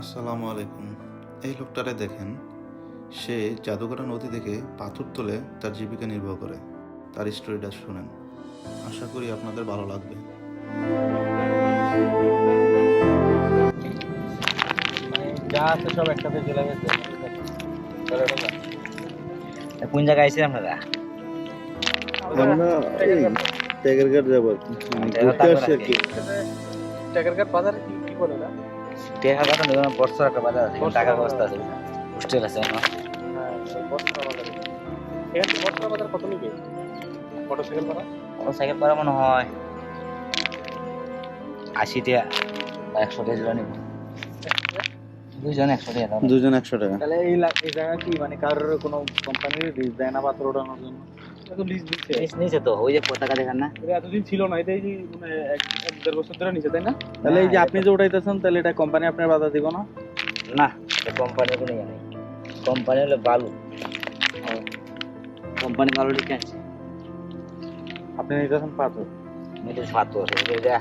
আসসালামু আলাইকুম। এই লোকটারে দেখেন সে জাদুঘরা নদী থেকে পাথর তুলে তার জীবিকা নির্বাহ করে। তার স্টোরিটা শুনেন। আশা করি আপনাদের ভালো লাগবে। যা আছে সব একসাথে চলে গেছে। কোন জায়গায় আইছেন আপনারা? আমরা ট্যাগের ঘাট যাব আর কি। ঘুরতে আসছি আর কি। টাকারঘাট বাজারে কি কি করে না টেকা কথা নেই বর্ষার একটা বাজার আছে টাকার ব্যবস্থা আছে। হোস্টেল আছে আমার। হ্যাঁ বাজারে। কত নিবে? মোটরসাইকেল করা মনে হয়? বা একশো টাকা জোড়া নিব। দুইজন একশো টাকা দুজন একশো টাকা। তাহলে এই জায়গা কি মানে কারোর কোনো কোম্পানির লিজ দেয় না পাথর ওঠানোর জন্য? এটা তো লিজ দিচ্ছে। নিচ- নিচে তো ওই যে পতাকা দেখান না? এটা এতদিন ছিল না এটাই যে মানে এক এক দেড় বছর ধরে নিচে তাই না? তাহলে এই যে আপনি যে উঠাইতেছেন তাহলে এটা কোম্পানি আপনার বাধা দিব না? না কোম্পানির কোনো ইয়ে নেই। কোম্পানি হলো বালু। কোম্পানি বালু লিখে আছে। আপনি নিতেছেন পাথর? মিলে সাতশো এটা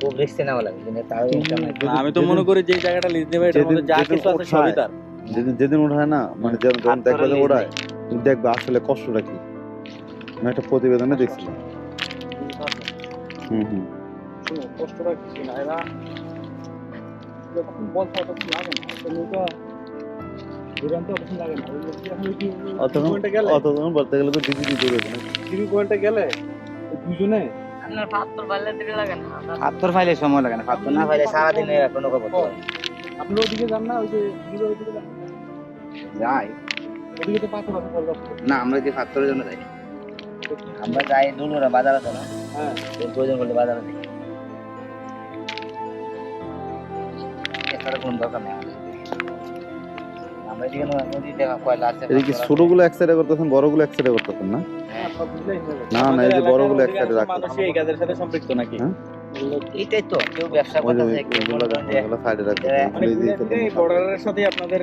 খুব রিস্ক নেওয়া লাগে কিন্তু তাও ইনকাম নাই। যদি- আমি তো মনে করি যে জায়গাটা লিজ যা যেদিন- কিছু আছে সবই তার। যেদিন যেদিন ওঠায় না মানে যেমন যখন দেখবে পাথরের যে lease ওড়ায় নেই। তুমি দেখবে আসলে কষ্টটা কি। আমি একটা প্রতিবেদনে দেখছিলাম হুম হুম। কষ্টটা কিছু না এরা যখন তখন লাগে নৌকা অতক্ষণ বলতে গেলে তো না পয়েন্টে গেলে? দুজনে? পাথর ফাইলে সময় লাগে না পাথর না ফাইলে সারাদিন কোনো খবর আপনি ওদিকে যান না ওই যে যাই। ওদিকে তো পাথর আছে। না আমরা যে পাথরের জন্য যাই। আমরা যাই দুলুরা বাজারে তো না? হ্যাঁ। প্রয়োজন করলে বাজারে যাই এছাড়া কোনো দরকার নেই এদিকে ন- নদীতে কয়লা আছে এই কি পাথর আছে। ছোটগুলো এক সাইডে করতেছেন বড়গুলো এক সাইডে করতেছেন না? হ্যাঁ, হয়ে যাবে। না, না, এই যে বড়গুলো এলাকার একসাথে অধিকাংশ এই কাজের সাথে সম্পৃক্ত নাকি? তো কেউ ব্যবসা করতেছে কেউ ওইগুলো মনে সাইডে বর্ডারের সাথে আপনাদের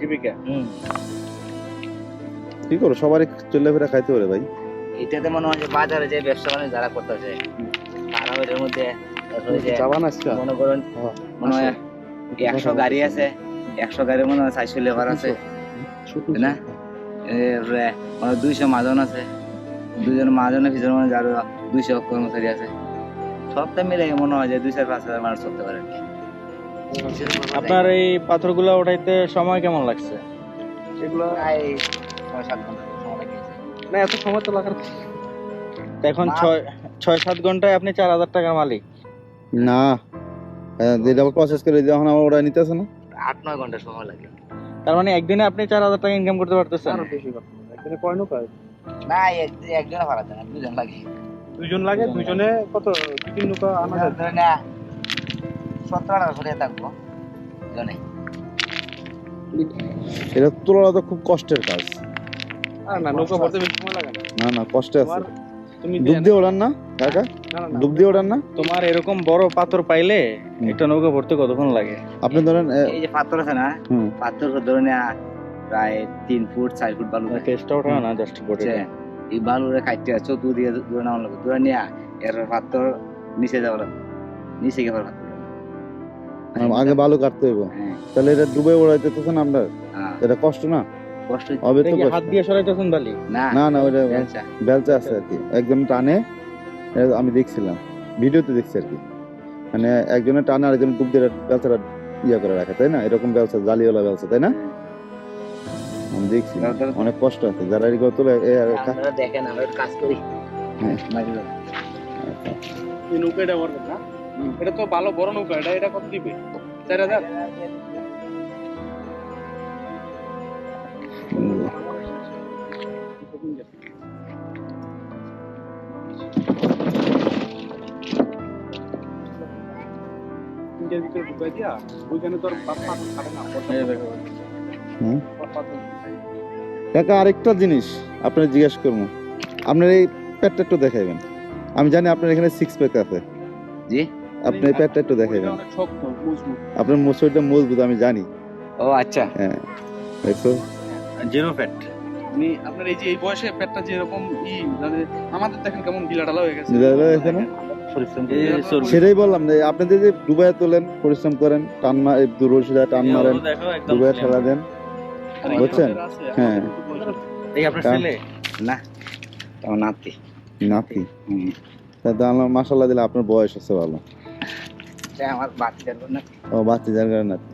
জীবিকা। কি করো সবারই চলে ফেরা খাইতে পারে ভাই। এটাতে মনে হয় যে বাজারে যে ব্যবসা বাণিজ্য যারা করতেছে তারা ওইটার মধ্যে মনে করেন হ্যাঁ, মনে হয় একশো গাড়ি আছে একশো গাড়ি মনে হয় চারশো লেবার আছে না? মানে দুইশো মাজন আছে দুজন মাজনের পিছনে মানে আরও দুইশো কর্মচারী আছে। সবটা মিলে মনে হয় যে দুই চার পাঁচ হাজার মানুষ চলতে পারে। আপনার এই পাথরগুলো উঠাইতে সময় কেমন লাগছে? এগুলো প্রায় ছয় সাত ঘণ্টা। না এত সময় তো লাগার এখন। ছয় ছয় সাত ঘন্টায় আপনি চার হাজার টাকার মালিক। না। হ্যাঁ, যেটা প্রসেস করে যখন আমার ওরা নিতেছে না। আট নয় ঘণ্টা সময় লাগে। তার মানে একদিনে আপনি চার হাজার টাকা ইনকাম করতে পারতেছেন? একদিনে কয় নৌকা না এক- একজনে পারা যায় না দুজন লাগে। দুজন লাগে? দুজনে কত? তিন নৌকা আনা যায়? ধরে না সতেরো টাকা থাকব। জনে এটা তোলা তো খুব কষ্টের কাজ। আর না নৌকা ভরতে বেশি সময় লাগে না। না না কষ্টে আছে। তুমি ডুব দিয়ে ওড়ান না কাকা। না, না, না। ডুব দিয়ে ওড়ান না। তোমার এরকম বড় পাথর পাইলে একটা নৌকা ভরতে কতক্ষণ লাগে? আপনি ধরেন এই যে পাথর আছে না পাথর ধরে না প্রায় তিন ফুট চার ফুট বালু কেসটা ওঠা না জাস্ট বডি এই বালুরে কাটতে দূরে নামার লাগবে দূরে নিয়ে এর পাথর নিচে যাওয়া লাগবে নিচে গিয়ে পাথর আগে বালু কাটতে হইব। হ্যাঁ, তাহলে এটা ডুবে ওড়াইতেছেন আপনার। হ্যাঁ, এটা কষ্ট না? কষ্ট হবে তো হাত দিয়ে সরাইতেছেন বালি? না না না ওইটা বেলচা। বেলচা আছে আর কি। একজন টানে আমি দেখছিলাম। ভিডিওতে দেখছি আর কি। মানে একজনের টানে আর একজন ডুব দিয়ে বেলচাটা ইয়া করে রাখে তাই না? এরকম ব্যবসা জালিওয়ালা ব্যবসা তাই না? আমি দেখছি। অনেক কষ্ট আছে। যারা এরকম তোলে দেখেন আমরা কাজ করি। হ্যাঁ। নৌকাটা এটা তো ভালো বড় নৌকা এটা এটা কত দিবে? চার হাজার। তিনটার ভিতরে ঢুকাই দিয়া ওইখানে তোর পাথর খাবে না কাকা আরেকটা জিনিস আপনার জিজ্ঞেস করব। আপনার এই পেটটা একটু দেখাইবেন। আমি জানি আপনার এখানে সিক্স প্যাক আছে। জি। আপনি এই পেটটা একটু দেখাইবেন। আপনার মুসুরিটা মজবুত আমি জানি। ও আচ্ছা। হ্যাঁ দেখছ? জিরো ফ্যাট আপনি আপনার এই যে এই বয়সে পেটটা যেরকম ই মানে আমাদের দেখেন কেমন ঢিলা ঢালা হয়ে গেছে ঢিলা ঢালা হয়েছে না? সেটাই বললাম যে আপনাদের যে ডুবাই তোলেন পরিশ্রম করেন টান রশিদা টান মারেন ডুবাই ঠেলা দেন। বুঝছেন? হ্যাঁ। এই আপনার ছেলে? না আমার নাতি। নাতি? হুম। তাই আমার মাসাল্লাহ দিলে আপনার বয়স আছে ভালো। আমার বাচ্চার না ও বাচ্চা যার কারণে। নাতি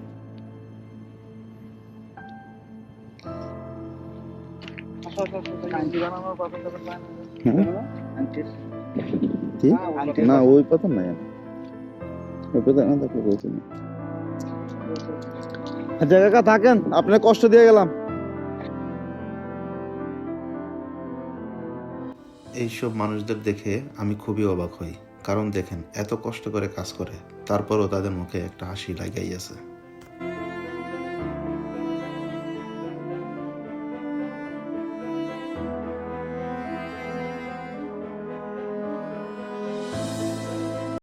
কি? না ওই কথা নাই। ওই কথা না থাকলে বলছি না। থাকেন? আপনার কষ্ট দিয়ে গেলাম। এইসব মানুষদের দেখে আমি খুবই অবাক হই। কারণ দেখেন এত কষ্ট করে কাজ করে তারপরও তাদের মুখে একটা হাসি লাগাই আছে